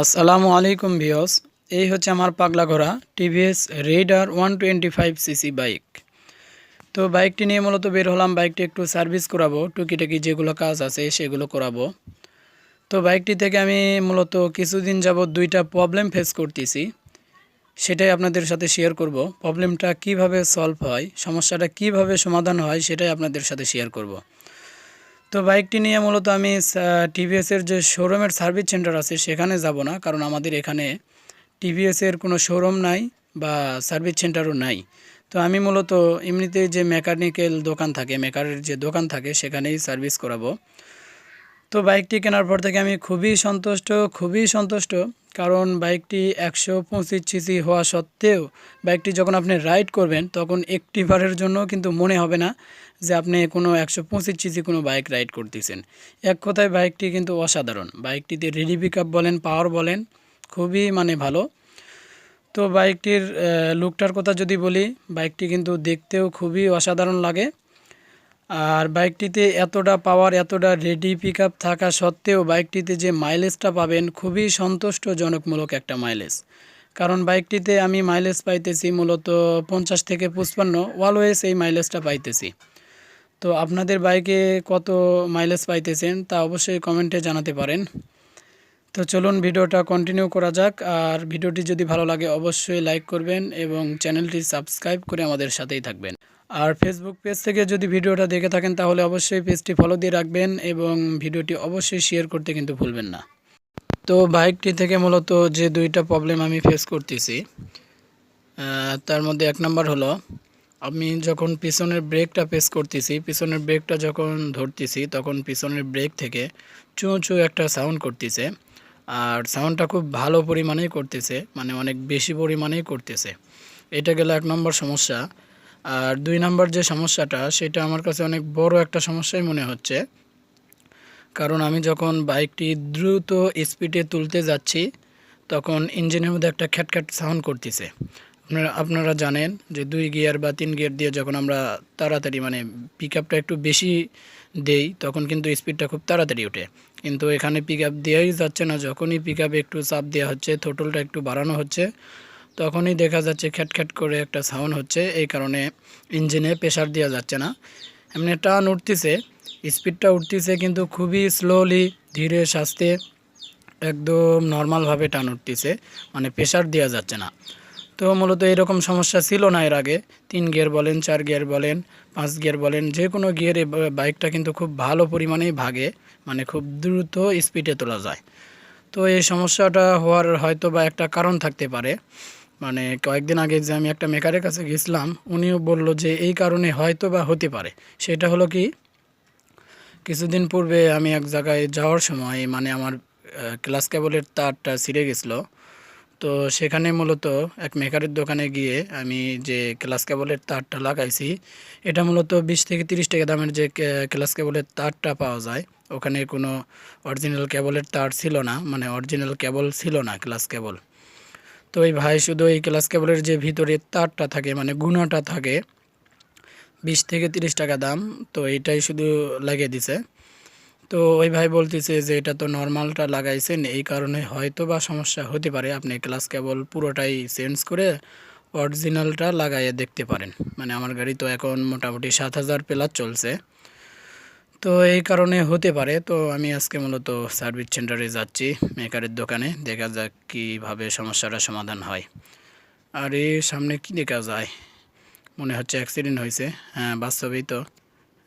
আসসালামু আলাইকুম ভিওস এই হচ্ছে আমার পাগলা ঘোড়া TVS Raider one twenty five CC bike. তো বাইকটি নিয়ে মূলত বের হলাম, বাইকটি একটু সার্ভিস করাবো, টুকিটাকি যেগুলো কাজ আছে সেগুলো করাবো। তো বাইকটি থেকে আমি মূলত কিছুদিন যাবৎ দুইটা প্রবলেম ফেস করতেছি, সেটাই আপনাদের সাথে শেয়ার করব। প্রবলেমটা কীভাবে সলভ হয়, সমস্যাটা কীভাবে সমাধান হয়, সেটাই আপনাদের সাথে শেয়ার করব। তো বাইকটি নিয়ে মূলত আমি টিভিএসের যে শোরুমের সার্ভিস সেন্টার আছে, সেখানে যাব না। কারণ আমাদের এখানে টিভিএসের কোনো শোরুম নাই বা সার্ভিস সেন্টারও নাই। তো আমি মূলত এমনিতে যে মেকানিক্যাল দোকান থাকে, মেকারের যে দোকান থাকে, সেখানেই সার্ভিস করাবো। তো বাইকটি কেনার পর থেকে আমি খুবই সন্তুষ্ট খুবই সন্তুষ্ট। কারণ বাইকটি একশো পঁচিশ সিসি হওয়া সত্ত্বেও বাইকটি যখন আপনি রাইড করবেন, তখন একটি বারের জন্য কিন্তু মনে হবে না যে আপনি কোনো একশো পঁচিশ সিসি কোনো বাইক রাইড করতেছেন। এক কথায় বাইকটি কিন্তু অসাধারণ। বাইকটিতে রেডি পিক বলেন, পাওয়ার বলেন, খুবই মানে ভালো। তো বাইকটির লুকটার কথা যদি বলি, বাইকটি কিন্তু দেখতেও খুবই অসাধারণ লাগে। আর বাইকটিতে এতটা পাওয়ার এতটা রেডি পিক থাকা সত্ত্বেও বাইকটিতে যে মাইলেজটা পাবেন খুবই সন্তুষ্টজনকমূলক একটা মাইলেজ কারণ বাইকটিতে আমি মাইলেজ পাইতেছি মূলত পঞ্চাশ থেকে পঁচপান্ন অলওয়েজ এই মাইলেজটা পাইতেছি। তো আপনাদের বাইকে কত মাইলেজ পাইতেছেন তা অবশ্যই কমেন্টে জানাতে পারেন। তো চলুন ভিডিওটা কন্টিনিউ করা যাক, আর ভিডিওটি যদি ভালো লাগে অবশ্যই লাইক করবেন এবং চ্যানেলটি সাবস্ক্রাইব করে আমাদের সাথেই থাকবেন। আর ফেসবুক পেজ থেকে যদি ভিডিওটা দেখে থাকেন, তাহলে অবশ্যই পেজটি ফলো দিয়ে রাখবেন এবং ভিডিওটি অবশ্যই শেয়ার করতে কিন্তু ভুলবেন না। তো বাইকটি থেকে মূলত যে দুইটা প্রবলেম আমি ফেস করতেছি তার মধ্যে এক নম্বর হলো, আমি যখন পিছনের ব্রেকটা পেস করতেছি, পিছনের ব্রেকটা যখন ধরতেছি, তখন পিছনের ব্রেক থেকে চুঁ চুঁ একটা সাউন্ড করতেছে। আর সাউন্ডটা খুব ভালো পরিমাণেই করতেছে মানে অনেক বেশি পরিমাণেই করতেছে। এটা গেল এক নম্বর সমস্যা। আর দুই নম্বর যে সমস্যাটা, সেটা আমার কাছে অনেক বড় একটা সমস্যাই মনে হচ্ছে। কারণ আমি যখন বাইকটি দ্রুত স্পিডে তুলতে যাচ্ছি, তখন ইঞ্জিনের মধ্যে একটা খ্যাটখ্যাট সাউন্ড করতেছে। আপনারা আপনারা জানেন যে দুই গিয়ার বা তিন গিয়ার দিয়ে যখন আমরা তাড়াতাড়ি মানে পিক আপটা একটু বেশি দেই, তখন কিন্তু স্পিডটা খুব তাড়াতাড়ি ওঠে। কিন্তু এখানে পিক আপ দেওয়াই যাচ্ছে না। যখনই পিক আপে একটু চাপ দেওয়া হচ্ছে থোটলটা একটু বাড়ানো হচ্ছে তখনই দেখা যাচ্ছে খ্যাট করে একটা সাউন্ড হচ্ছে, এই কারণে ইঞ্জিনে প্রেশার দেওয়া যাচ্ছে না। এমনি টান উঠতেছে স্পিডটা উঠতেছে কিন্তু খুবই স্লোলি ধীরে সাস্তে একদম নর্মালভাবে টান উঠতেছে মানে প্রেশার দেওয়া যাচ্ছে না। তো মূলত এরকম সমস্যা ছিল না এর আগে। তিন গিয়ার বলেন, চার গিয়ার বলেন, পাঁচ গিয়ার বলেন যে কোনো গিয়ারে বাইকটা কিন্তু খুব ভালো পরিমাণেই ভাগে মানে খুব দ্রুত স্পিডে তোলা যায়। তো এই সমস্যাটা হওয়ার হয়তো বা একটা কারণ থাকতে পারে। মানে কয়েকদিন আগে যে আমি একটা মেকারের কাছে গেছিলাম, উনিও বলল যে এই কারণে হয়তো বা হতে পারে। সেটা হলো কি, কিছুদিন পূর্বে আমি এক জায়গায় যাওয়ার সময় মানে আমার ক্লাস কেবলের তারটা ছিঁড়ে গেছিল। তো সেখানে মূলত এক মেকারের দোকানে গিয়ে আমি যে ক্লাস কেবলের তারটা লাগাইছি, এটা মূলত বিশ থেকে তিরিশ টাকা দামের যে ক্লাস কেবলের তারটা পাওয়া যায়। ওখানে কোনো অরিজিনাল কেবলের তার ছিল না মানে অরিজিনাল কেবল ছিল না ক্লাস কেবল তো ওই ভাই শুধু এই ক্লাস কেবলের যে ভিতরে তারটা থাকে মানে গুণাটা থাকে, বিশ থেকে তিরিশ টাকা দাম, তো এইটাই শুধু লাগিয়ে দিছে। তো ওই ভাই বলতেছে যে এটা তো নর্মালটা লাগাইছেন, এই কারণে হয়তো বা সমস্যা হতে পারে, আপনি ক্লাস কেবল পুরোটাই চেঞ্জ করে অরিজিনালটা লাগাইয়ে দেখতে পারেন। মানে আমার গাড়ি তো এখন মোটামুটি সাত হাজার প্লাস চলছে। তো এই কারণে হতে পারে। তো আমি আজকে মূলত সার্ভিস সেন্টারে যাচ্ছি, মেকারের দোকানে। দেখা যাক কীভাবে সমস্যাটা সমাধান হয়। আর এই সামনে কি দেখা যায়? মনে হচ্ছে অ্যাক্সিডেন্ট হয়েছে। হ্যাঁ বাস্তবেই তো।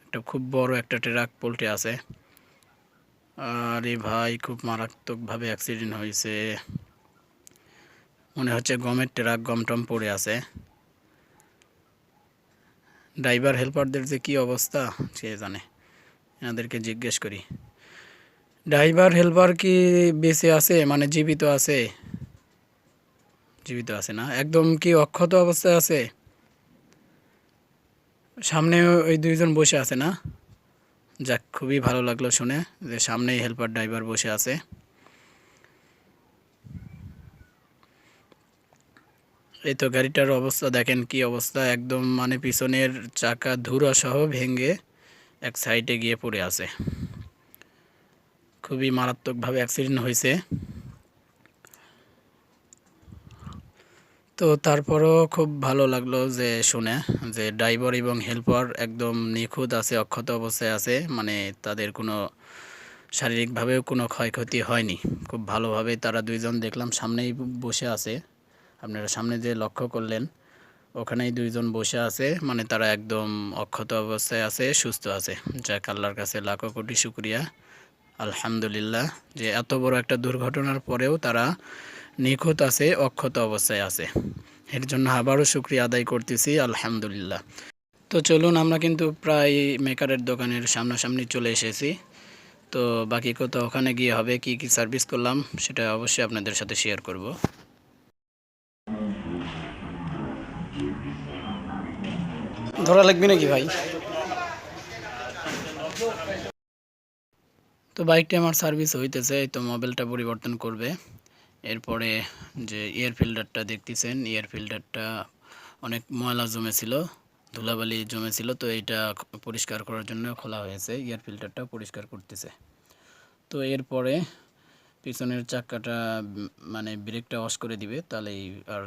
একটা খুব বড় একটা ট্রাক পোল্টে আছে। আরে ভাই, খুব মারাত্মকভাবে অ্যাক্সিডেন্ট হয়েছে। মনে হচ্ছে গমের ট্রাক গম টম পড়ে আছে। ড্রাইভার, হেল্পারদের যে কী অবস্থা সে জানে? এনাদেরকে জিজ্ঞেস করি। ড্রাইভার, হেল্পার কি বেঁচে আছে? মানে জীবিত আছে? জীবিত আছে না? একদম কি অক্ষত অবস্থায় আছে? সামনে ওই দুইজন বসে আছে না? যাক, খুবই ভালো লাগল শুনে যে সামনেই হেল্পার, ড্রাইভার বসে আছে। এই তো গাড়িটার অবস্থা, দেখেন কি অবস্থা। একদম মানে পিছনের চাকা ধুরা সহ ভেঙে এক সাইডে গিয়ে পড়ে আছে। খুবই মারাত্মকভাবে অ্যাক্সিডেন্ট হয়েছে। তো তারপরও খুব ভালো লাগল যে শুনে, যে ড্রাইভার এবং হেল্পার একদম নিখুঁত আছে, অক্ষত অবস্থায় আছে মানে তাদের কোনো শারীরিকভাবেও কোনো ক্ষয়ক্ষতি হয়নি। খুব ভালোভাবে তারা দুইজন দেখলাম সামনেই বসে আছে। আপনারা সামনে যে লক্ষ্য করলেন ওখানেই দুইজন বসে আছে মানে তারা একদম অক্ষত অবস্থায় আছে, সুস্থ আছে। যাক, আল্লাহর কাছে লাখো কোটি শুক্রিয়া। আলহামদুলিল্লাহ যে এত বড় একটা দুর্ঘটনার পরেও তারা নিখুঁত আছে, অক্ষত অবস্থায় আছে। এর জন্য আবারও শুক্রিয়া আদায় করতেছি, আলহামদুলিল্লাহ। তো চলুন, আমরা কিন্তু প্রায় মেকারের দোকানের সামনাসামনি চলে এসেছি। তো বাকি কত ওখানে গিয়ে হবে, কি কি সার্ভিস করলাম, সেটা অবশ্যই আপনাদের সাথে শেয়ার করব। ধরা লাগবে নাকি ভাই? তো বাইকটা আমার সার্ভিস হইতেছে তো মোবাইলটা পরিবর্তন করবে। এরপরে যে এয়ার ফিল্টারটা দেখতেছেন এয়ার ফিল্টারটা অনেক ময়লা জমেছিল, ধুলাবালি জমেছিল, তো এইটা পরিষ্কার করার জন্য খোলা হয়েছে এয়ার ফিল্টারটা পরিষ্কার করতেছে। তো এরপরে পিছনের চাকাটা মানে ব্রেকটা ওয়াশ করে দিবে, তাহলেই আর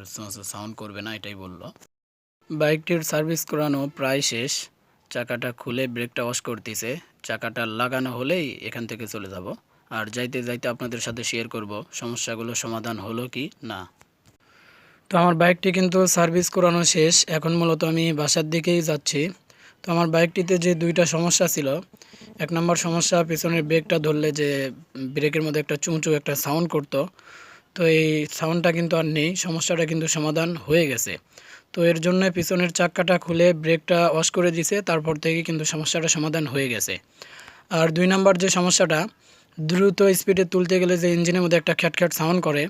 সাউন্ড করবে না, এটাই বলল। বাইকটির সার্ভিস করানো প্রায় শেষ। চাকাটা খুলে ব্রেকটা ওয়াশ করতেছে। চাকাটা লাগানো হলেই এখান থেকে চলে যাব। আর যাইতে যাইতে আপনাদের সাথে শেয়ার করব সমস্যাগুলো সমাধান হলো কি না। তো আমার বাইকটি কিন্তু সার্ভিস করানো শেষ। এখন মূলত আমি বাসার দিকেই যাচ্ছি। তো আমার বাইকটিতে যে দুইটা সমস্যা ছিল, এক নম্বর সমস্যা পিছনের ব্রেকটা ধরলে যে ব্রেকের মধ্যে একটা চুঁচু একটা সাউন্ড করতো। তো এই সাউন্ডটা কিন্তু আর নেই। সমস্যাটা কিন্তু সমাধান হয়ে গেছে। তো এর জন্য পিছনের চাক্কাটা খুলে ব্রেকটা ওয়াশ করে দিছে, তারপর থেকে কিন্তু সমস্যাটা সমাধান হয়ে গেছে। আর দুই নাম্বার যে সমস্যাটা, দ্রুত স্পিডে তুলতে গেলে যে ইঞ্জিনের মধ্যে একটা খ্যাটখ্যাট খ্যাট সাউন্ড করে,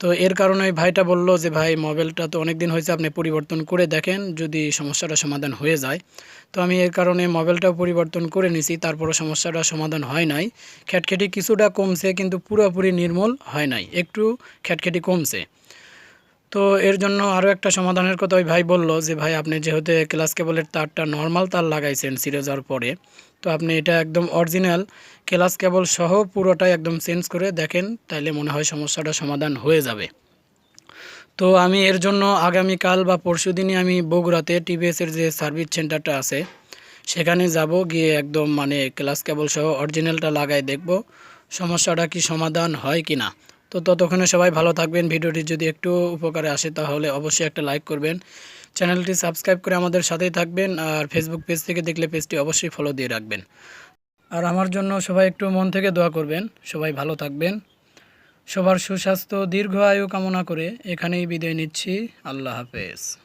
তো এর কারণে ওই ভাইটা বলল যে, ভাই, মোবাইলটা তো অনেক দিন হয়েছে, আপনি পরিবর্তন করে দেখেন, যদি সমস্যাটা সমাধান হয়ে যায়। তো আমি এর কারণে মোবাইলটাও পরিবর্তন করে নিছি, তারপরও সমস্যাটা সমাধান হয় নাই। খ্যাটখ্যাটি কিছুটা কমছে, কিন্তু পুরোপুরি নির্মূল হয় নাই, একটু খ্যাটখ্যাটি কমছে। তো এর জন্য আরও একটা সমাধানের কথা ওই ভাই বলল যে, ভাই, আপনি যেহেতু ক্লাস কেবলের তারটা নর্মাল তার লাগাইছেন সিরে যাওয়ার পরে, তো আপনি এটা একদম অরিজিনাল ক্লাস কেবল সহ পুরোটাই একদম চেঞ্জ করে দেখেন, তাইলে মনে হয় সমস্যাটা সমাধান হয়ে যাবে। তো আমি এর জন্য আগামীকাল বা পরশু দিনই আমি বগুড়াতে টিভিএসের যে সার্ভিস সেন্টারটা আছে, সেখানে যাব গিয়ে একদম মানে ক্লাস কেবল সহ অরিজিনালটা লাগাই দেখব, সমস্যাটা কি সমাধান হয় কি না তো ততক্ষণে সবাই ভালো থাকবেন। ভিডিওটি যদি একটু উপকারে আসে, তাহলে অবশ্যই একটা লাইক করবেন। চ্যানেলটি সাবস্ক্রাইব করে আমাদের সাথেই থাকবেন আর ফেসবুক পেজ থেকে দেখলে পেজটি অবশ্যই ফলো দিয়ে রাখবেন। আর আমার জন্য সবাই একটু মন থেকে দোয়া করবেন। সবাই ভালো থাকবেন। সবার সুস্বাস্থ্য, দীর্ঘ আয়ু কামনা করে এখানেই বিদায় নিচ্ছি। আল্লাহ হাফেজ।